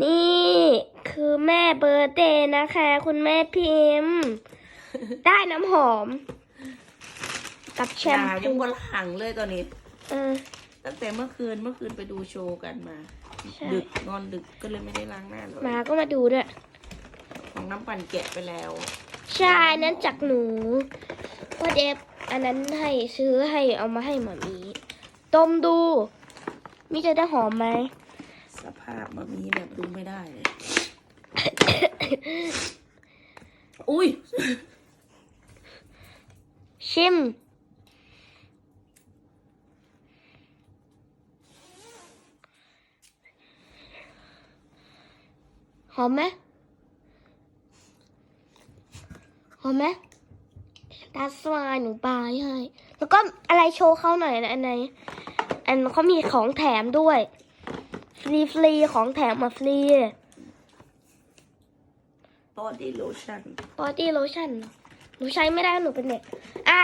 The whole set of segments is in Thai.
นี่คือแม่เบอร์เดย์นะคะ คุณแม่พิมพ์ ได้น้ำหอม กับแชมดาวยัพูงบนหลังเลยตอนนี้เออตั้งแต่เมื่อคืนเมื่อคืนไปดูโชว์กันมาใช่ดึกนอนดึกก็เลยไม่ได้ล้างหน้าเลยหมาก็มาดูด้วย ของน้ำปั่นแกะไปแล้ว ใช่นั้นจากหนูพ่อเดฟอันนั้นให้ซื้อให้เอามาให้หมามีต้มดูมิจะได้หอมไหม สภาพแบบนี้แบบดูไม่ได้เลย อุ้ย ชิม หอมไหมหอมไหมตาสวายหนูปลายให้แล้วก็อะไรโชว์เขาหน่อยนะอันไหนอันเขามีของแถมด้วยฟ รีฟรีๆของแถมมาฟรีบอดี้โลชั่นบอดี้โลชั่นหนูใช้ไม่ได้หนูเป็นเด็ก อะ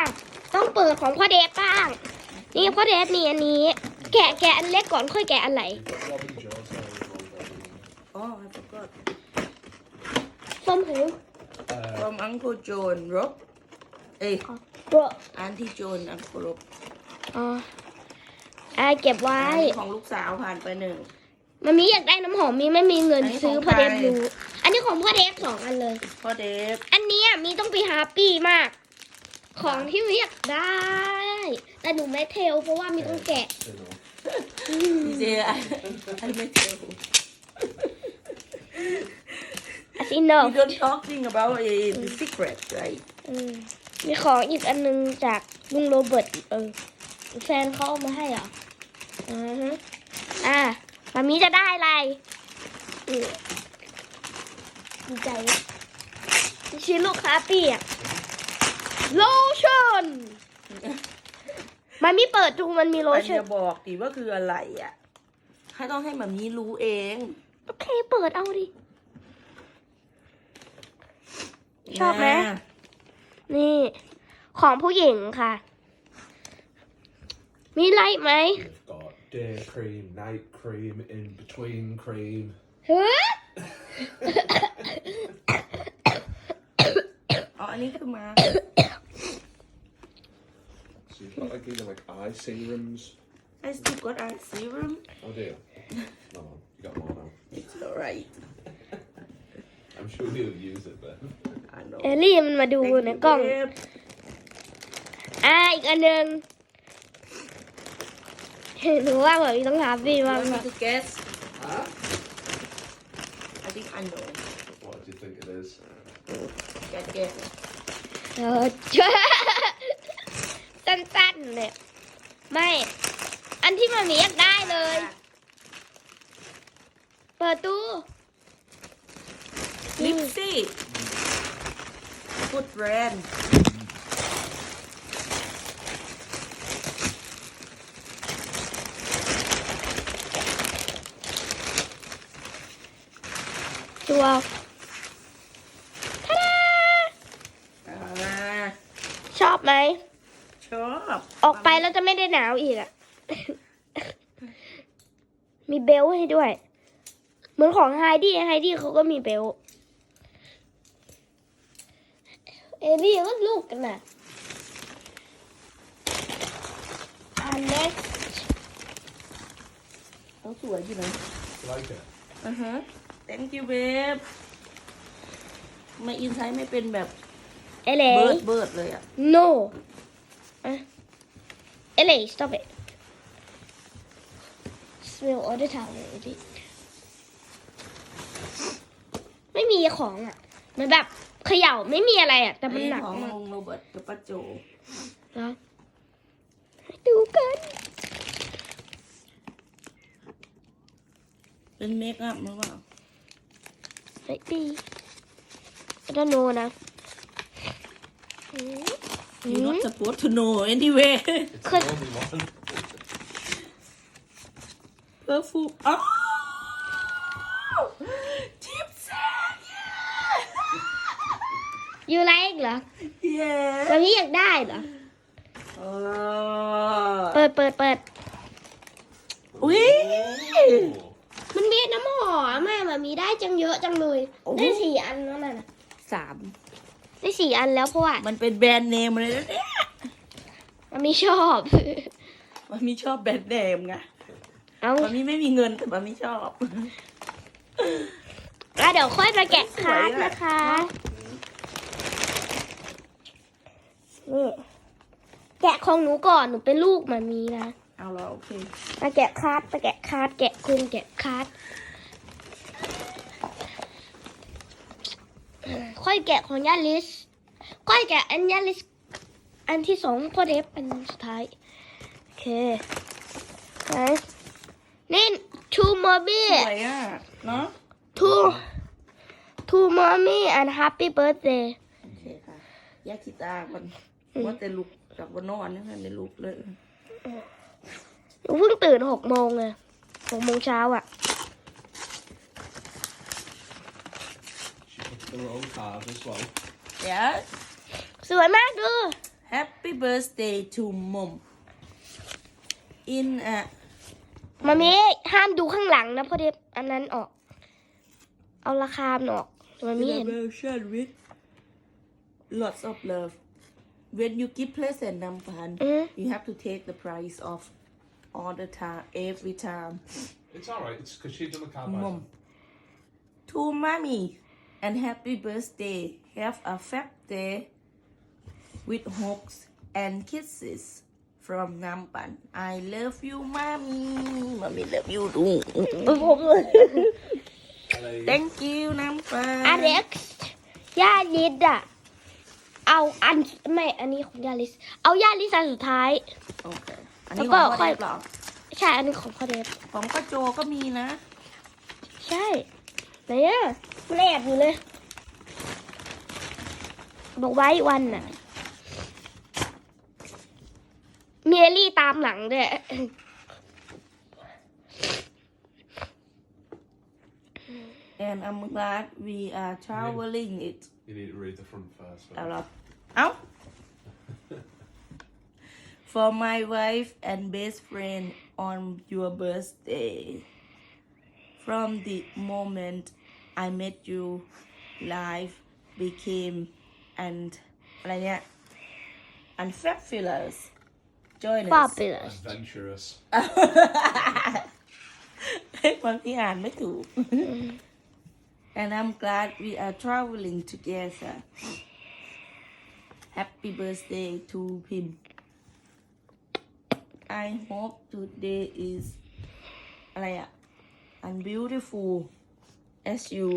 ต้องเปิดของพ่อเดฟบ้าง นี่พ่อเดฟนี่อันนี้ แกะแกะอันเล็กก่อนค่อยแกะอันไหลอ๋อ I forgot ส้มหู from Uncle John Rob เอ้ยเบอ Auntie John Uncle Rob อ๋ออะเก็บไว้ อันนี้ของลูกสาวผ่านไปหนึ่ง มันมีอยากได้น้ำหอมมีไม่มีเงินอันนี้ซื้อของพ่อเดฟใครรู้ อันนี้ของพ่อเดฟสองอันเลย พ่อเดฟ อันเนี้ยมีต้องไปฮาปปี้มาก ของที่มีอยากได้ แต่หนูไม่เทลเพราะว่ามีต้องแกะดีเจไอไอไม่เจออาซิโน You don't talking about a the secret right อืมมีของอีกอันนึงจากลุงโรเบิร์ตเออแฟนเขาเอามาให้เหรออือฮึอะ มามีจะได้อะไรอืมดีใจชิ้นลูกค้าเปียกโลชั่นมันมีเปิดดูมันมีโลมันชั่นจะบอกดิว่าคืออะไรอะให้ต้องให้แบบนี้รู้เอง โอเคเปิดเอาดิ ชอบไหม นะนี่ ของผู้หญิงค่ะ มีไลท์ไหม We've got day cream, night cream, in between cream. เฮ้ย อ๋ออันนี้คือมา So you've got like either like eye serums. I still got eye serum Oh dear. No, you got more now. it's alright I'm sure you'll use it then. I know เอลลี่มันมาดู Thank ใน you, กล้อง babe. อ่าอีกอันหนึ่ง หนูว่าแบบนี้ต้องหาพี่ You มาก want me ค่ะ to guess I think I know What do you think it is? Get guess เออสั้นๆเนี่ยไม่ อันที่มันมีอยากได้เลย เปิดตู้ Lipsy Good brand ตัวทาดาอ่าชอบไหม ชอบออกไปแล้วจะไม่ได้หนาวอีกอะ มีเบลต์ให้ด้วย เหมือนของไฮดี้ไฮดี้เขาก็มีเบลต์เอลี่ก็ลูกกันน่ะอันเล็กเขาสวยอยู่นะ Like it? อือฮะ thank you babe ไม่อินไซต์ไม่เป็นแบบเอเล่เบิร์ดเบิร์ดเลยอะ no อะเอเล่ stop it smell all the time เลยดิไม่มีของอะเหมือนแบบเขย่าไม่มีอะไรอะ แต่มันหนักของมากลุงโรเบิร์ตกับป้าโจนะให้ดูกัน เป็นเมคอัพหรือเปล่า ไม่ดีด้านโน้นนะอืม You not supposed to know anyway It's Could- the only one. perfume อ๋อทิปแซงยูไลค์เหรอเย้แบบนี้อยากได้เหรอเออเปิดเปิดเปิดอุ้ย Oh. มันมีน้ำหอมแม่แบบมีได้จังเยอะจังเลยโอ้โหได้สี่อันแล้วน่ะสามได้สี่อันแล้วเพราะว่ามันเป็นแบรนด์เนมเลยนะเนี่ยมันไม่ชอบมันมีชอบแบรนด์เนมไงเอามันมีไม่มีเงินแต่มันไม่ชอบแล้วเดี๋ยวค่อยมาแกะคาร์ดสวยอะนะคะนี่แกะของหนูก่อนหนูเป็นลูกหมามีนะ เอาละโอเค มาแกะคาร์ดมาแกะคาร์ดแกะคุงแกะคาร์ดค่อยแกะของยาลิส ค่อยแกะอันยาลิส อันที่สองพ่อเดฟอันสุดท้าย โอเคไหนนี่ทูมอบี้สวยอะ เนาะทูทูมอมี่ and happy birthday โอเคค่ะแยกขีตามันว่าแต่ลุกจากวันนอนนี่ค่ะในลุกเลยหนู เพิ่งตื่นหกโมงเลยหกโมงเช้าอะ She picked the wrong card as well. เดี๋ยวสวยมากดู Happy birthday to mom in a มามีห้ามดูข้างหลังนะเพราะเดฟอันนั้นออก เอาราคามันออกมันไม่เห็น celebration with lots of love when you give present นำพัน อืม you have to take the price off all the time every time It's alright, it's because she's done the card by mom to mommy and happy birthday have a fab day with hugs and kisses from Nampan I love you mommy mommy love you too ผมเลย Hello. thank you Nampan อเล็กซ์ยาลิสอะเอาอันไม่ อันนี้ของยาลิส เอายาลิสอันสุดท้าย โ อเคอันนี้แล้วขก็องพ่อค่อยเดฟเหรอใช่อันนี้ของพ่อเดฟของพ่อโจก็มีนะ ใช่ไหนอะมันแอบอยู่เลย บอกไว้วันน่ะเมลี่ตามหลังด้วย and I'm glad we are traveling it You need to read the front first. เอา for my wife and best friend on your birthday from the moment I met you life became and อะไรเนี่ย and fabulous join us fabulous Adventurous. บางทีอ่านไม่ถูก and I'm glad we are traveling together happy birthday to him I hope today is อะไรอะ and beautiful as you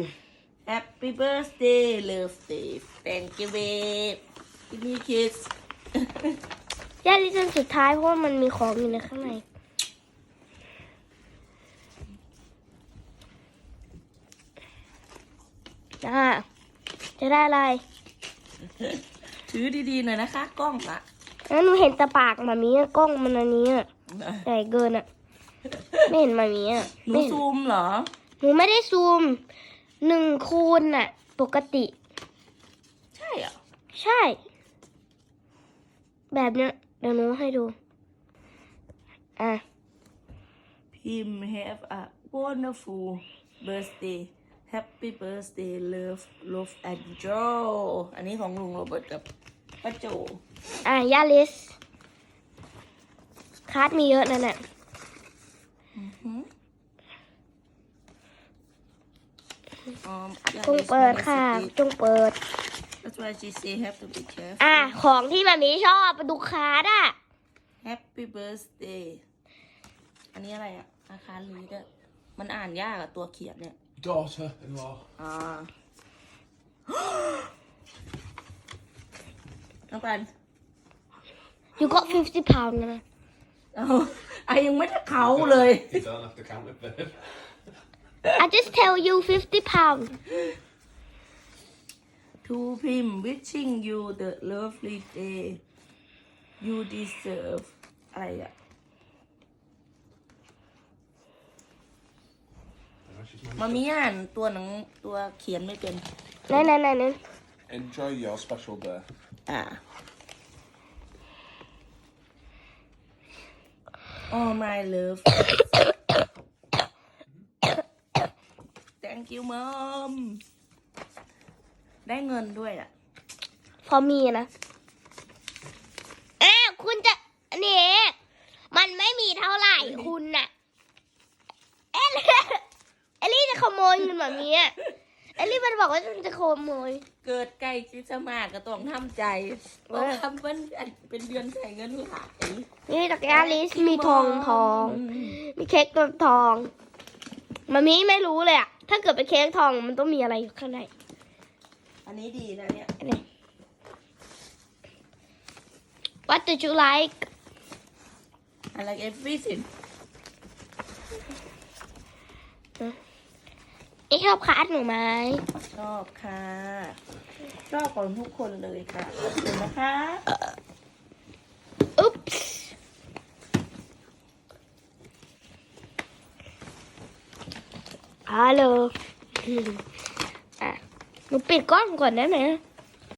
happy birthday love Dave thank you babe give me kiss ยาลิสอันสุดท้ายเพราะว่ามันมีของอยู่ในข้างใน อ่า จะได้อะไร ถือดีๆหน่อยนะคะ กล้องอะ แล้วหนูเห็นแต่ปากหมามีอะกล้องมันอันนี้อะใหญ่เกินอะไม่เห็นหมามีอะหนูไม่เห็นซูมเหรอ หนูไม่ได้ซูมหนึ่งคูณอะปกติ ใช่เหรอใช่ แบบเนี้ยเดี๋ยวหนูให้ดู อะ พิมพ์ have a wonderful birthday happy birthday love love and joy อันนี้ของลุงโรเบิร์ตกับป้าโจ อะยาลิสคาร์ดมีเยอะนั่นแหละอ๋อจงเปิดค่ะ จงเปิด That's why she say have to be careful อะ ของที่แบบนี้ชอบมาดูคาร์ดอะ Happy birthday อันนี้อะไรอะอาคารลีดอะมันอ่านยากอะตัวเขียนเนี่ย Daughter in law. อ่าน้องปัน you got 50 pound นะ เอาไอายังไม่ได้เขาเลย You don't have to count it, babe. I just tell you 50 pound to him wishing you the lovely day you deserve อะไรอะ Oh, she's managed มามีอ่านตัวหนังตัวเขียนไม่เป็น ไหนไหนไหนไหน to- Enjoy your special day. อ่า Oh my love thank you mom ได้เงินด้วยอะ พอมีนะอ้าวคุณจะนนี้มันไม่มีเท่าไหร่คุณน่ะ เอลลี่เอลลี่จะขโมยเงินแบบนี้อะ อลลี่มันบอกว่ามันจะขโมย เกิดใกล้คริสต์มาสก็ต้องทำใจเอต้องอทำเป็นเป็นเดือนใส่เงินหลายนี่ตะกร้าลิสมีทองทอง มีเค้กตัวทองมามีไม่รู้เลยอะถ้าเกิดเป็นเค้กทองมันต้องมีอะไรอยู่ข้างใน อันนี้ดีนะเนี่ยอันนี้ What did you like I like everything นี่ชอบคาร์ดหนูไหมชอบค่ะ ชอบของทุกคนเลยค่ะขอบคุณนะคะอุ๊บฮัลโหลอะหนูปิดกล้องก่อนได้ไหม